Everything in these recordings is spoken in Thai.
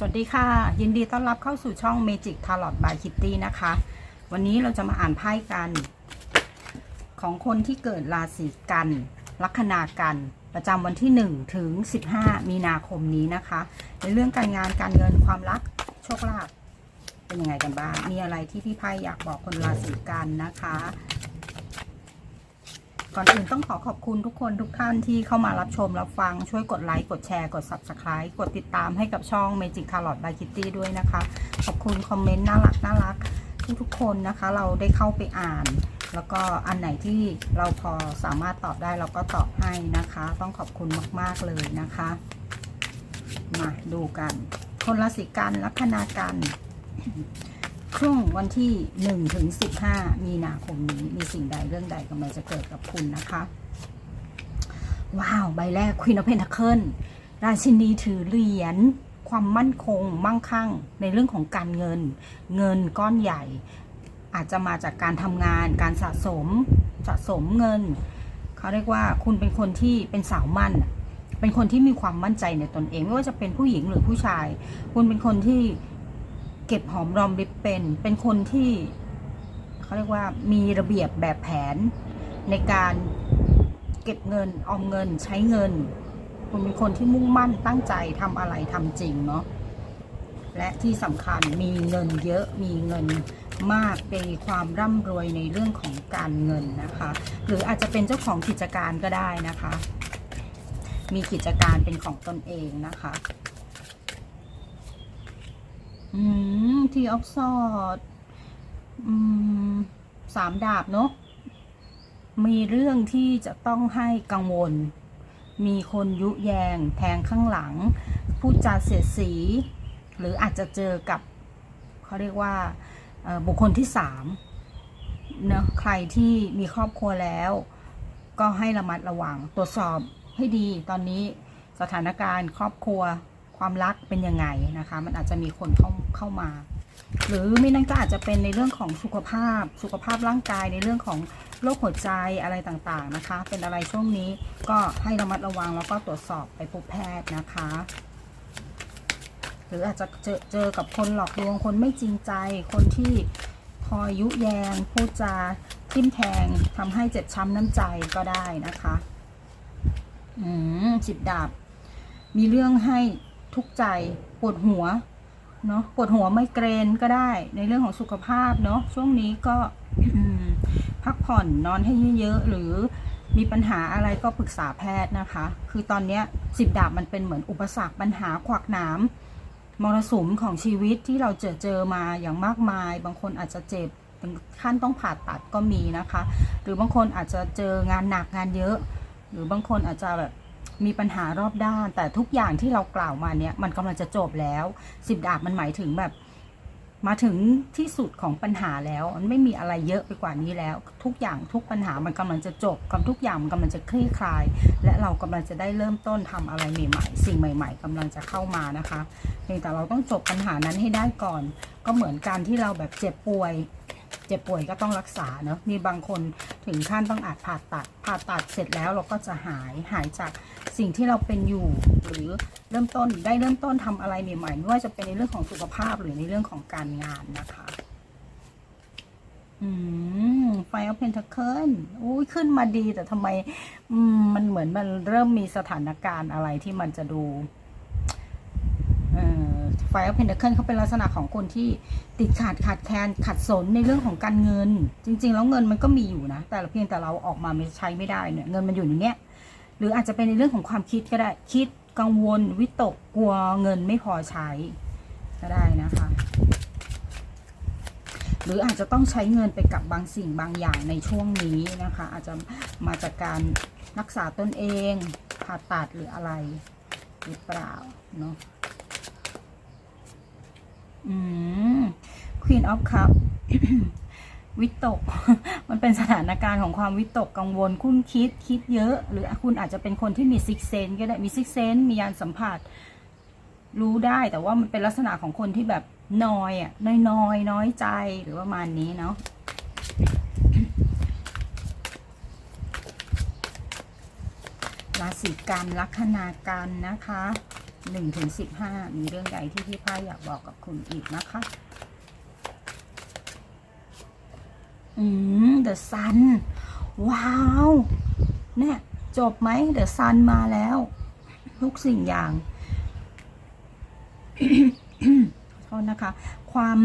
สวัสดีค่ะ ยินดีต้อนรับเข้าสู่ช่อง Magic Tarot by Kitty นะคะ วันนี้เราจะมาอ่านไพ่กัน ของคนที่เกิดราศีกันลัคนากัน ประจำวันที่ 1 ถึง 15 มีนาคมนี้นะคะ ในเรื่องการงานการเงินความรักโชคลาภเป็นยังไงกันบ้าง มีอะไรที่พี่ไพ่อยากบอกคนราศีกันนะคะ ก่อนอื่นต้องขอขอบคุณทุกคนทุกท่านที่เข้ามารับชมรับฟังช่วยกดไลค์กดแชร์กด Subscribe กดติดตามให้กับช่อง Magic Tarot by Kitty ด้วยนะคะ ขอบคุณคอมเมนต์น่ารักน่ารักทุกๆคนนะคะ เราได้เข้าไปอ่าน แล้วก็อันไหนที่เราพอสามารถตอบได้เราก็ตอบให้นะคะ ต้องขอบคุณมากๆเลยนะคะ มาดูกัน คนราศีกันลัคนากัน ช่วงวันที่1ถึง15 มีนาคมนี้มีสิ่งใดเรื่องใดกำลังจะเกิดกับคุณนะคะ ว้าว ใบแรก Queen of Pentacles ราชินีถือเหรียญความมั่นคง มั่งคั่ง ในเรื่องของการเงิน เงินก้อนใหญ่ อาจจะมาจากการทำงาน การสะสมสะสมเงิน เขาเรียกว่าคุณเป็นคนที่เป็นสาวมั่น เป็นคนที่มีความมั่นใจในตนเอง ไม่ว่าจะเป็นผู้หญิงหรือผู้ชาย คุณเป็นคนที่ เก็บหอมรอมริบเป็น เป็นคนที่เขาเรียกว่ามีระเบียบแบบแผนในการเก็บเงินออมเงินใช้เงิน คุณเป็นคนที่มุ่งมั่นตั้งใจทำอะไรทำจริงเนาะและที่สำคัญมีเงินเยอะมีเงินมากเป็นความร่ำรวยในเรื่องของการเงินนะคะ หรืออาจจะเป็นเจ้าของกิจการก็ได้นะคะ มีกิจการเป็นของตนเองนะคะ อืม ทีออฟซอดอืมสามดาบเนาะ มีเรื่องที่จะต้องให้กังวล มีคนยุแยง แทงข้างหลัง พูดจาเสียดสี หรืออาจจะเจอกับ เขาเรียกว่าบุคคลที่สามเนาะใครที่มีครอบครัวแล้ว ก็ให้ระมัดระวังตรวจสอบให้ดีตอนนี้สถานการณ์ครอบครัว ความรักเป็นยังไงนะคะ มันอาจจะมีคนเข้าเข้ามา หรือไม่นั่นก็อาจจะเป็นในเรื่องของสุขภาพ สุขภาพร่างกายในเรื่องของโรคหัวใจอะไรต่างๆนะคะ เป็นอะไรช่วงนี้ก็ให้ระมัดระวังแล้วก็ตรวจสอบไปพบแพทย์นะคะ หรืออาจจะเจอเจอกับคนหลอกลวงคนไม่จริงใจคนที่คอยยุแยงพูดจาทิ่มแทงทำให้เจ็บช้ำน้ำใจก็ได้นะคะ อืมสิบดาบมีเรื่องให้ ทุกข์ใจปวดหัวเนาะปวดหัวไม่เกรนก็ได้ในเรื่องของสุขภาพเนาะช่วงนี้ก็พักผ่อนนอนให้เยอะๆหรือมีปัญหาอะไรก็ปรึกษาแพทย์นะคะ คือตอนเนี้ยสิบดาบมันเป็นเหมือนอุปสรรคปัญหาขวากหนามมรสุมของชีวิตที่เราเจอเจอมาอย่างมากมาย บางคนอาจจะเจ็บถึงขั้นต้องผ่าตัดก็มีนะคะ หรือบางคนอาจจะเจองานหนักงานเยอะ หรือบางคนอาจจะแบบ มีปัญหารอบด้าน แต่ทุกอย่างที่เรากล่าวมาเนี่ยมันกำลังจะจบแล้วสิบดาบมันหมายถึงแบบ มาถึงที่สุดของปัญหาแล้ว มันไม่มีอะไรเยอะไปกว่านี้แล้ว ทุกอย่างทุกปัญหามันกำลังจะจบกับทุกอย่างมันกำลังจะคลี่คลาย และเรากำลังจะได้เริ่มต้นทำอะไรใหม่ ๆ สิ่งใหม่ ๆกำลังจะเข้ามานะคะเพียงแต่เราต้องจบปัญหานั้นให้ได้ก่อน ก็เหมือนการที่เราแบบเจ็บป่วยเจ็บป่วยก็ต้องรักษาเนอะมีบางคนถึงขั้นต้องอาจผ่าตัด ผ่าตัดเสร็จแล้วเราก็จะหาย หายจาก สิ่งที่เราเป็นอยู่หรือเริ่มต้นได้เริ่มต้นทำอะไรใหม่ๆไม่ว่าจะเป็นในเรื่องของสุขภาพหรือในเรื่องของการงานนะคะอืมไฟเอาเพนท c เคิลอุ้ยขึ้นมาดีแต่ทำไม อืมมันเหมือนมันเริ่มมีสถานการณ์อะไรที่มันจะดูไฟเอาเพนท c เคิลเขาเป็นลักษณะของคนที่ติดขาดขาดแคลนขัดสนในเรื่องของการเงิน จริง ๆ แล้วเงินมันก็มีอยู่นะ แต่เพียงแต่เราออกมาไม่ใช้ไม่ได้เนี่ยเงินมันอยู่ในเนี้ย หรืออาจจะเป็นในเรื่องของความคิดก็ได้คิดกังวลวิตกกลัวเงินไม่พอใช้ก็ได้นะคะ หรืออาจจะต้องใช้เงินไปกับบางสิ่งบางอย่างในช่วงนี้นะคะ อาจจะมาจากการรักษาตนเองผ่าตัดหรืออะไรหรือเปล่าเนาะอืม Queen of Cup วิตก มันเป็นสถานการณ์ของความวิตกกังวล คุณคิดคิดเยอะ หรือคุณอาจจะเป็นคนที่มีซิกเซนก็ได้มีซิกเซนมียานสัมผัส รู้ได้แต่ว่ามันเป็นลักษณะของคนที่แบบนอยอะน้อยน้อยน้อยใจหรือประมาณนี้เนาะราศีกันลัคนากันนะคะหนึ่งถึงสิบห้ามีเรื่องใดที่พี่พ่ายอยากบอกกับคุณอีกนะคะ อืม The Sun ว้าว เนี่ย จบไหม The Sun มาแล้ว ทุกสิ่งอย่างโทษนะคะ ความ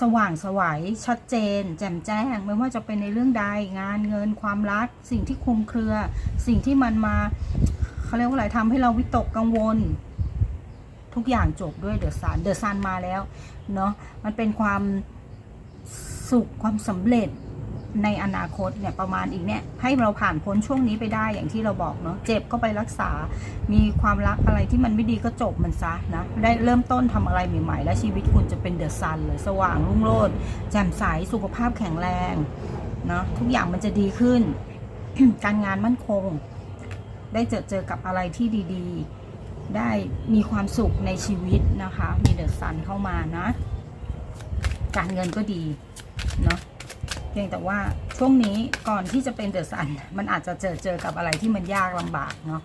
สว่างสวัยชัดเจน แจ่มแจ้ง ไม่ว่าจะเป็นในเรื่องใดงานเงินความรัก สิ่งที่คลุมเครือ สิ่งที่มันมาเขาเรียกว่าอะไรทำให้เราวิตกกังวล ทุกอย่างจบด้วยเดอะซันเดอะซันมาแล้ว เนาะมันเป็นความ สุขความสำเร็จในอนาคตเนี่ยประมาณอีกเนี่ยให้เราผ่านพ้นช่วงนี้ไปได้อย่างที่เราบอกเนาะเจ็บก็ไปรักษา มีความรักอะไรที่มันไม่ดีก็จบมันซะนะได้เริ่มต้นทำอะไรใหม่ๆ และชีวิตคุณจะเป็นเดอะซันเลยสว่างรุ่งโรจน์แจ่มใสสุขภาพแข็งแรงเนาะทุกอย่างมันจะดีขึ้น การงานมั่นคง ได้เจอเจอกับอะไรที่ดีๆ ได้มีความสุขในชีวิตนะคะ มีเดอะซันเข้ามานะ การเงินก็ดี เนาะเพียงแต่ว่าช่วงนี้ก่อนที่จะเป็นเดอะซันมันอาจจะเจอเจอกับอะไรที่มันยากลำบากเนาะ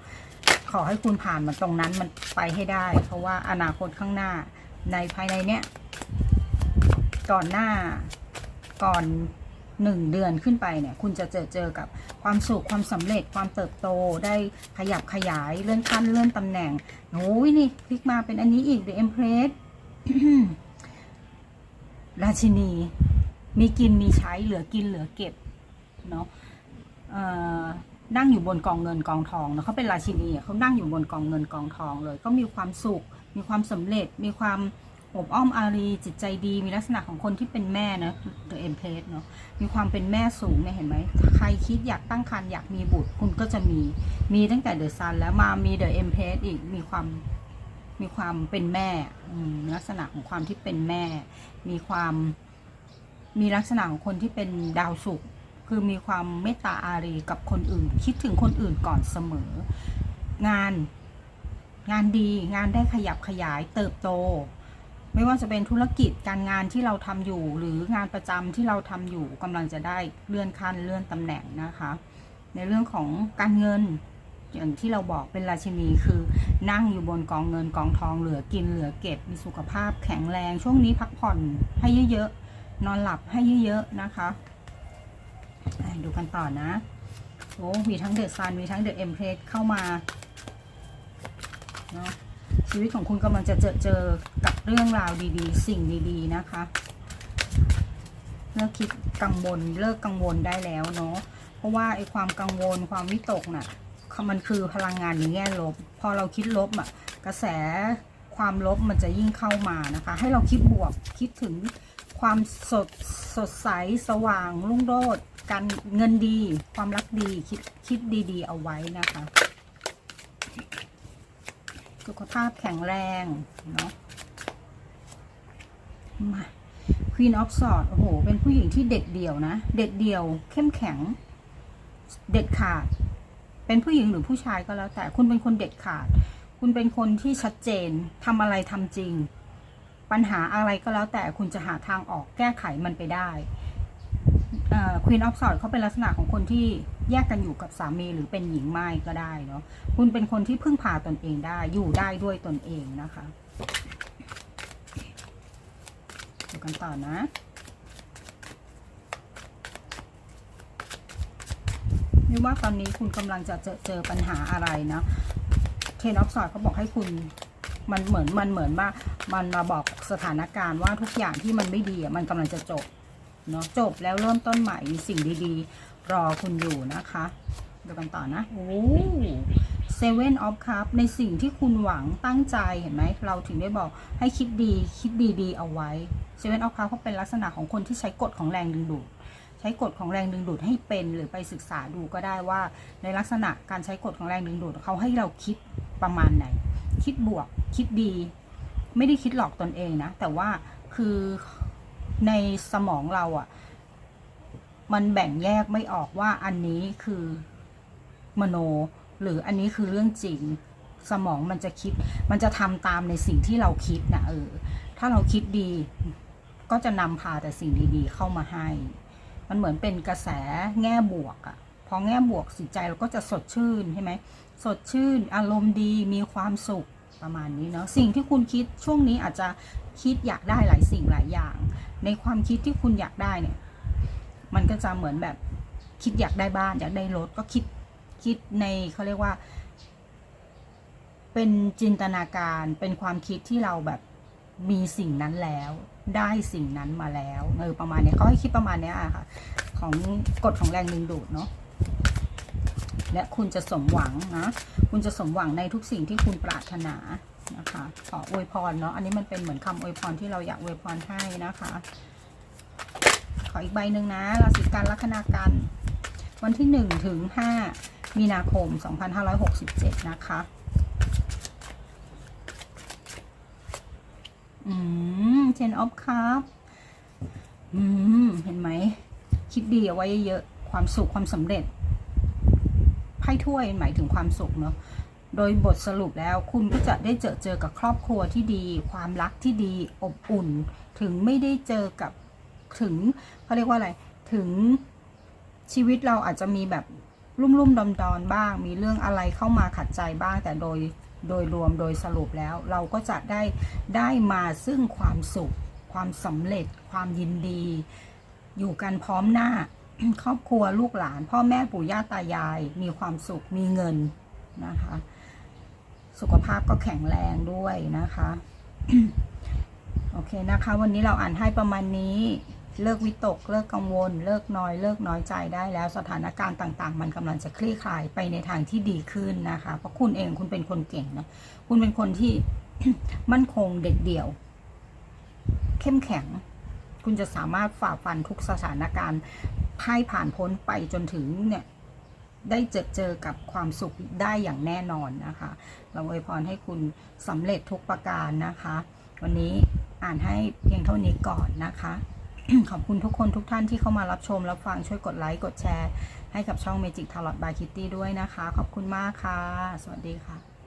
ขอให้คุณผ่านมันตรงนั้นมันไปให้ได้ เพราะว่าอนาคตข้างหน้าในภายในเนี้ยก่อนหน้าก่อนหนึ่งเดือนขึ้นไปเนี่ย คุณจะเจอเจอกับความสุขความสำเร็จความเติบโตได้ขยับขยายเลื่อนขั้นเลื่อนตำแหน่งโอ้ยนี่พลิกมาเป็นอันนี้อีก The Empress ราชินี มีกินมีใช้เหลือกินเหลือเก็บเนาะเอ่อนั่งอยู่บนกองเงินกองทองเนาะเขาเป็นราชินีเขานั่งอยู่บนกองเงินกองทองเลย ก็มีความสุข มีความสำเร็จ มีความอบอ้อมอารีจิตใจดี มีลักษณะของคนที่เป็นแม่นะ The Empress เนาะมีความเป็นแม่สูงเนี่ยเห็นไหมใครคิดอยากตั้งครรภ์อยากมีบุตรคุณก็จะมีมีตั้งแต่เดอะซันแล้วมามี The Empress อีกมีความมีความเป็นแม่มลักษณะของความที่เป็นแม่ มีความ มีลักษณะของคนที่เป็นดาวศุกร์คือมีความเมตตาอารีกับคนอื่น คิดถึงคนอื่นก่อนเสมอ งาน งานดีงานได้ขยับขยายเติบโต ไม่ว่าจะเป็นธุรกิจการงานที่เราทำอยู่ หรืองานประจำที่เราทำอยู่กำลังจะได้เลื่อนขั้นเลื่อนตำแหน่งนะคะ ในเรื่องของการเงินอย่างที่เราบอกเป็นราชินีคือนั่งอยู่บนกองเงินกองทองเหลือกินเหลือเก็บมีสุขภาพแข็งแรง ช่วงนี้พักผ่อนให้เยอะๆ นอนหลับให้เยอะๆนะคะดูกันต่อนะโอ้มีทั้งเดอะซันมีทั้งเดอะเอ็มเพรสเข้ามาเนาะชีวิตของคุณกำลังจะเจอเจอกับเรื่องราวดีๆ สิ่งดีๆนะคะเลิกคิดกังวลเลิกกังวลได้แล้วเนาะเพราะว่าไอ้ความกังวลความวิตกน่ะมันคือพลังงานในแง่ลบ พอเราคิดลบอะกระแสความลบมันจะยิ่งเข้ามานะคะ ให้เราคิดบวกคิดถึง ความสดสดใสสว่างรุ่งโรจน์การเงินดี ความรักดีคิดคิดดีๆ เอาไว้นะคะ สุขภาพแข็งแรงเนาะมา Queen of Swords โอ้โห เป็นผู้หญิงที่เด็ดเดี่ยวนะ เด็ดเดี่ยว เข้มแข็ง เด็ดขาด เป็นผู้หญิงหรือผู้ชายก็แล้วแต่คุณเป็นคนเด็ดขาด คุณเป็นคนที่ชัดเจนทำอะไรทำจริง ปัญหาอะไรก็แล้วแต่คุณจะหาทางออกแก้ไขมันไปได้ควีนออฟสอดเขาเป็นลักษณะของคนที่แยกกันอยู่กับสามีหรือเป็นหญิงไม้ก็ได้เนาะคุณเป็นคนที่พึ่งพาตนเองได้อยู่ได้ด้วยตนเองนะคะดูกันต่อนะนี่ว่าตอนนี้คุณกำลังจะเจอเจอปัญหาอะไรนะเทนออฟสอดเขาบอกให้คุณมันเหมือนมันเหมือนว่ามันมาบอก สถานการณ์ว่าทุกอย่างที่มันไม่ดีมันกำลังจะจบเนาะจบแล้วเริ่มต้นใหม่มีสิ่งดีๆ รอคุณอยู่นะคะดูกันต่อนะโอ้เซเว่นออฟคัพในสิ่งที่คุณหวังตั้งใจเห็นไหม เราถึงได้บอกให้คิดดีคิดดีๆ เอาไว้เซเว่นออฟคัพเขาเป็นลักษณะของคนที่ใช้กฎของแรงดึงดูดใช้กฎของแรงดึงดูดให้เป็นหรือไปศึกษาดูก็ได้ว่า ในลักษณะการใช้กฎของแรงดึงดูดเขาให้เราคิดประมาณไหน คิดบวกคิดดี ไม่ได้คิดหลอกตนเองนะ แต่ว่าคือในสมองเราอะ่ะ มันแบ่งแยกไม่ออกว่าอันนี้คือมโน หรืออันนี้คือเรื่องจริง สมองมันจะคิด มันจะทำตามในสิ่งที่เราคิดนะเออ ถ้าเราคิดดีก็จะนำพาแต่สิ่งดีๆเข้ามาให้ มันเหมือนเป็นกระแสแง่บวกอะพอแง่บวกสิใจเราก็จะสดชื่นใช่ไหม สดชื่น อารมณ์ดี มีความสุข ประมาณนี้เนาะสิ่งที่คุณคิดช่วงนี้อาจจะคิดอยากได้หลายสิ่งหลายอย่าง ในความคิดที่คุณอยากได้เนี่ย มันก็จะเหมือนแบบคิดอยากได้บ้านอยากได้รถก็คิดคิดในเขาเรียกว่า เป็นจินตนาการเป็นความคิดที่เราแบบมีสิ่งนั้นแล้ว ได้สิ่งนั้นมาแล้วเออประมาณเนี้ยเขาให้คิดประมาณเนี้ยอะค่ะ ของกฎของแรงดึงดูดเนาะ และคุณจะสมหวังนะ คุณจะสมหวังในทุกสิ่งที่คุณปรารถนานะคะขออวยพรเนาะอันนี้มันเป็นเหมือนคำอวยพรที่เราอยากอวยพรให้นะคะ ขออีกใบหนึ่งนะราศีกันลัคนากัน วันที่หนึ่งถึงห้ามีนาคม 2567 นะคะอืมเชนออฟครับอืมเห็นไหมคิดดีเอาไว้เยอะความสุขความสำเร็จ ไพ่ถ้วยหมายถึงความสุขเนาะโดยบทสรุปแล้วคุณก็จะได้เจอเจอกับครอบครัวที่ดี ความรักที่ดีอบอุ่น ถึงไม่ได้เจอกับถึงเขาเรียกว่าอะไรถึงชีวิตเราอาจจะมีแบบรุ่มรุ่มดอนดอนบ้าง มีเรื่องอะไรเข้ามาขัดใจบ้าง แต่โดยโดยรวมโดยสรุปแล้ว เราก็จะได้ได้มาซึ่งความสุข ความสำเร็จ ความยินดี อยู่กันพร้อมหน้า ครอบครัวลูกหลาน พ่อแม่ปู่ย่าตายาย มีความสุขมีเงินนะคะ สุขภาพก็แข็งแรงด้วยนะคะโอเคนะคะ วันนี้เราอ่านให้ประมาณนี้ เลิกวิตก เลิกกังวล เลิกน้อย เลิกน้อยใจได้แล้วสถานการณ์ต่าง ๆ มันกำลังจะคลี่คลายไปในทางที่ดีขึ้นนะคะ เพราะคุณเองคุณเป็นคนเก่งนะคุณเป็นคนที่มั่นคงเด็ดเดี่ยว เข้มแข็ง คุณจะสามารถฝ่าฟันทุกสถานการณ์ ไพ่ผ่านพ้นไปจนถึงเนี่ยได้เจอเจอกับความสุขได้อย่างแน่นอนนะคะ เราอวยพรให้คุณสำเร็จทุกประการนะคะ วันนี้อ่านให้เพียงเท่านี้ก่อนนะคะ ขอบคุณทุกคนทุกท่านที่เข้ามารับชมรับฟังช่วยกดไลค์กดแชร์ ให้กับช่อง Magic Tarot by Kitty ด้วยนะคะ ขอบคุณมากค่ะ สวัสดีค่ะ